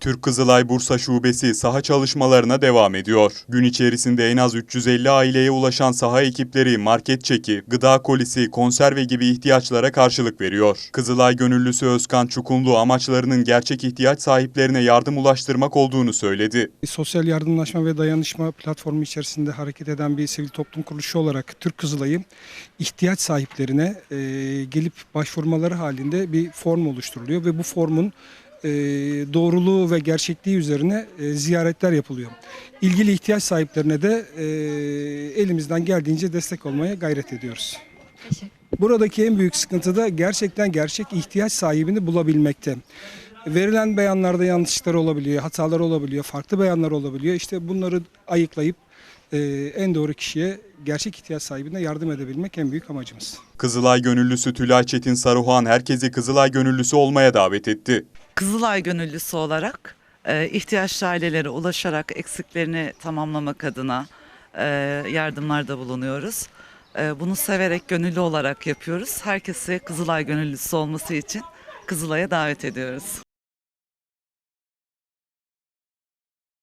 Türk Kızılay Bursa Şubesi saha çalışmalarına devam ediyor. Gün içerisinde en az 350 aileye ulaşan saha ekipleri market çeki, gıda kolisi, konserve gibi ihtiyaçlara karşılık veriyor. Kızılay gönüllüsü Özkan Çukunlu amaçlarının gerçek ihtiyaç sahiplerine yardım ulaştırmak olduğunu söyledi. Sosyal yardımlaşma ve dayanışma platformu içerisinde hareket eden bir sivil toplum kuruluşu olarak Türk Kızılay'ı ihtiyaç sahiplerine e, gelip başvurmaları halinde bir form oluşturuluyor ve bu formun e, doğruluğu ve gerçekliği üzerine e, ziyaretler yapılıyor. İlgili ihtiyaç sahiplerine de e, elimizden geldiğince destek olmaya gayret ediyoruz. Buradaki en büyük sıkıntı da gerçekten gerçek ihtiyaç sahibini bulabilmekte. Verilen beyanlarda yanlışlıklar olabiliyor, hatalar olabiliyor, farklı beyanlar olabiliyor. İşte bunları ayıklayıp e, en doğru kişiye gerçek ihtiyaç sahibine yardım edebilmek en büyük amacımız. Kızılay gönüllüsü Tülay Çetin Saruhan herkesi Kızılay gönüllüsü olmaya davet etti. Kızılay gönüllüsü olarak e, ihtiyaçlı ailelere ulaşarak eksiklerini tamamlamak adına e, yardımlarda bulunuyoruz. E, bunu severek gönüllü olarak yapıyoruz. Herkesi Kızılay gönüllüsü olması için Kızılay'a davet ediyoruz.